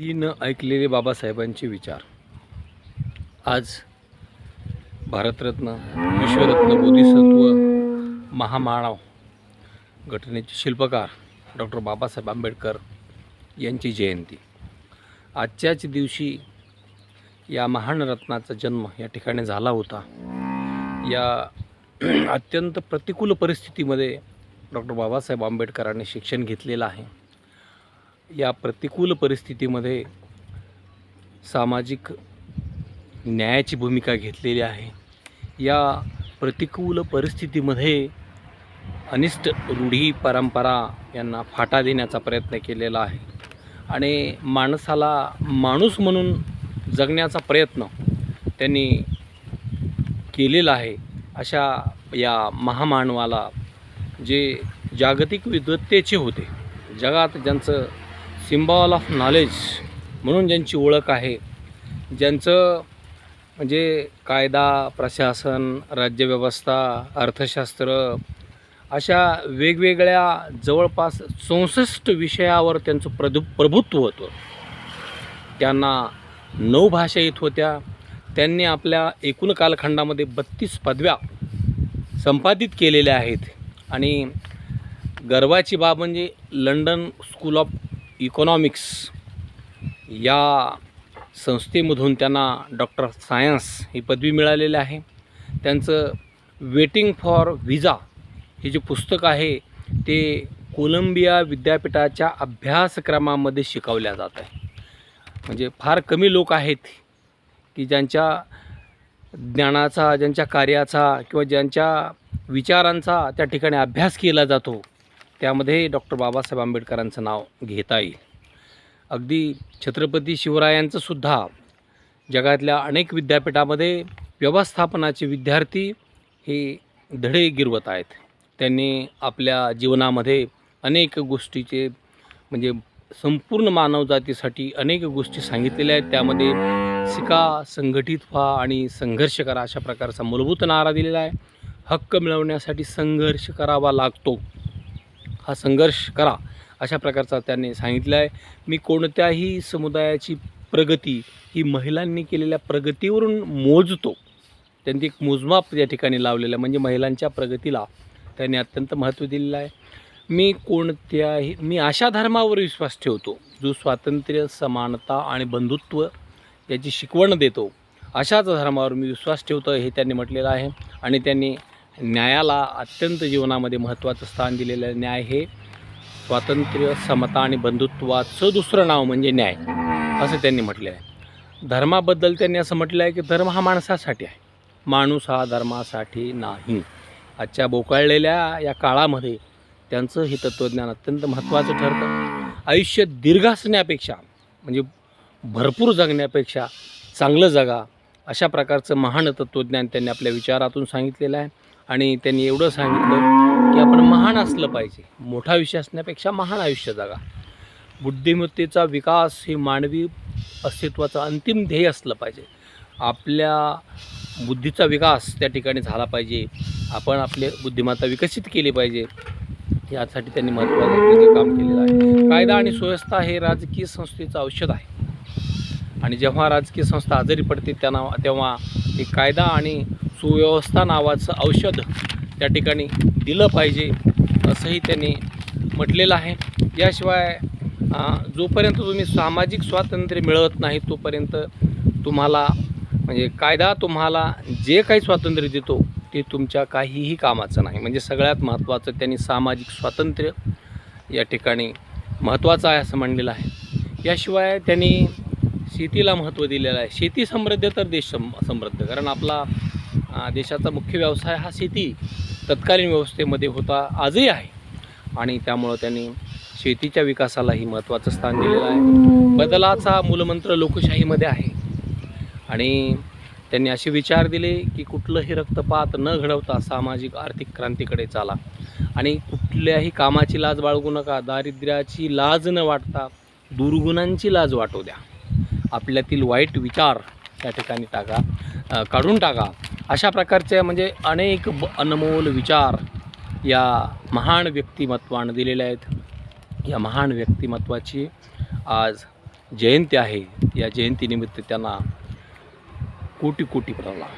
ती न ऐकलेले बाबासाहेबांचे विचार. आज भारतरत्न विश्वरत्न बोधिसत्व महामानव घटनेचे शिल्पकार डॉक्टर बाबासाहेब आंबेडकर यांची जयंती. आजच्याच दिवशी या महान रत्नाचा जन्म या ठिकाणी झाला होता. या अत्यंत प्रतिकूल परिस्थितीमध्ये डॉक्टर बाबासाहेब आंबेडकरांनी शिक्षण घेतलेलं आहे. या प्रतिकूल परिस्थितीमध्ये सामाजिक न्यायाची भूमिका घेतलेली आहे. या प्रतिकूल परिस्थितीमध्ये अनिष्ट रूढी परंपरा यांना फाटा देण्याचा प्रयत्न केलेला आहे. आणि माणसाला माणूस म्हणून जगण्याचा प्रयत्न त्यांनी केलेला आहे. अशा या महामानवाला जे जागतिक विद्वत्तेचे होते जगात ज्यांचं सिम्बॉल ऑफ नॉलेज म्हणून ज्यांची ओळख आहे. ज्यांचं म्हणजे कायदा प्रशासन राज्यव्यवस्था अर्थशास्त्र अशा वेगवेगळ्या जवळपास चौसष्ट विषयावर त्यांचं प्रदु प्रभुत्व होतं. त्यांना नऊ भाषा येत होत्या. त्यांनी आपल्या एकूण कालखंडामध्ये बत्तीस पदव्या संपादित केलेल्या आहेत. आणि गर्वाची बाब म्हणजे लंडन स्कूल ऑफ इकॉनॉमिक्स या संस्थेमधून त्यांना डॉक्टर सायन्स ही पदवी मिळालेली आहे. त्यांचं वेटिंग फॉर व्हिजा हे जे पुस्तक आहे ते कोलंबिया विद्यापीठाच्या अभ्यासक्रमामध्ये शिकवल्या जात आहे. म्हणजे फार कमी लोक आहेत की ज्यांच्या ज्ञानाचा ज्यांच्या कार्याचा किंवा ज्यांच्या विचारांचा त्या ठिकाणी अभ्यास केला जातो. त्यामध्ये डॉक्टर बाबासाहेब आंबेडकरांचं नाव घेता येईल. अगदी छत्रपती शिवरायांचं सुद्धा जगातल्या अनेक विद्यापीठामध्ये व्यवस्थापनाचे विद्यार्थी हे धडे गिरवत आहेत. त्यांनी आपल्या जीवनामध्ये अनेक गोष्टीचे म्हणजे संपूर्ण मानवजातीसाठी अनेक गोष्टी सांगितलेल्या आहेत. त्यामध्ये शिका संघटित व्हा आणि संघर्ष करा अशा प्रकारचा मूलभूत नारा दिलेला आहे. हक्क मिळवण्यासाठी संघर्ष करावा लागतो. हा संघर्ष करा अशा प्रकारचा त्यांनी सांगितलं आहे. मी कोणत्याही समुदायाची प्रगती ही महिलांनी केलेल्या प्रगतीवरून मोजतो. त्यांनी एक मोजमाप या ठिकाणी लावलेलं आहे. म्हणजे महिलांच्या प्रगतीला त्यांनी अत्यंत महत्त्व दिलेलं आहे. मी कोणत्याही मी अशा धर्मावर विश्वास ठेवतो जो स्वातंत्र्य समानता आणि बंधुत्व याची शिकवण देतो. अशाच धर्मावर मी विश्वास ठेवतो हे त्यांनी म्हटलेलं आहे. आणि त्यांनी न्यायाला अत्यंत जीवनामध्ये महत्त्वाचं स्थान दिलेलं आहे न्याय हे स्वातंत्र्य समता आणि बंधुत्वाचं दुसरं नाव म्हणजे न्याय असं त्यांनी म्हटलं आहे. धर्माबद्दल त्यांनी असं म्हटलं आहे की धर्म हा माणसासाठी आहे. माणूस हा धर्मासाठी नाही. आजच्या बोकाळलेल्या या काळामध्ये त्यांचं हे तत्त्वज्ञान अत्यंत महत्त्वाचं ठरतं. आयुष्य दीर्घ असण्यापेक्षा म्हणजे भरपूर जगण्यापेक्षा चांगलं जगा अशा प्रकारचं महान तत्त्वज्ञान त्यांनी आपल्या विचारातून सांगितलेलं आहे. आणि त्यांनी एवढं सांगितलं की आपण महान असलं पाहिजे. मोठा आयुष्य असण्यापेक्षा महान आयुष्य जगा. बुद्धिमत्तेचा विकास हे मानवी अस्तित्वाचं अंतिम ध्येय असलं पाहिजे. आपल्या बुद्धीचा विकास त्या ठिकाणी झाला पाहिजे. आपण आपले बुद्धिमत्ता विकसित केली पाहिजे. यासाठी त्यांनी महत्त्वाचं काम केलेलं आहे. कायदा आणि सुव्यवस्था हे राजकीय संस्थेचं औषध आहे. आणि जेव्हा राजकीय संस्था आजारी पडते त्यांना तेव्हा हे कायदा आणि सुव्यवस्था नावाचं औषध त्या ठिकाणी दिलं पाहिजे असंही त्यांनी म्हटलेलं आहे. याशिवाय जोपर्यंत तुम्ही सामाजिक स्वातंत्र्य मिळवत नाही तोपर्यंत तुम्हाला म्हणजे कायदा तुम्हाला जे काही स्वातंत्र्य देतो ते तुमच्या काहीही कामाचं नाही. म्हणजे सगळ्यात महत्त्वाचं त्यांनी सामाजिक स्वातंत्र्य या ठिकाणी महत्त्वाचं आहे असं म्हणलेलं आहे. याशिवाय त्यांनी शेतीला महत्त्व दिलेलं आहे. शेती समृद्ध तर देश सम समृद्ध. कारण आपला देशाचा मुख्य व्यवसाय हा शेती. तत्कालीन व्यवस्थेमध्ये होता आजही आहे. आणि त्यामुळं त्यांनी शेतीच्या विकासालाही महत्त्वाचं स्थान दिलेलं आहे. बदलाचा मूलमंत्र लोकशाहीमध्ये आहे. आणि त्यांनी असे विचार दिले की कुठलंही रक्तपात न घडवता सामाजिक आर्थिक क्रांतीकडे चाला. आणि कुठल्याही कामाची लाज बाळगू नका. दारिद्र्याची लाज न वाटता दुर्गुणांची लाज वाटू द्या. आपल्यातील वाईट विचार त्या ठिकाणी टाका काढून टाका. अशा प्रकारचे म्हणजे अनेक ब अनमोल विचार या महान व्यक्तिमत्वानं दिलेले आहेत. या महान व्यक्तिमत्वाची आज जयंती आहे. या जयंतीनिमित्त त्यांना कोटी कोटी प्रणाम.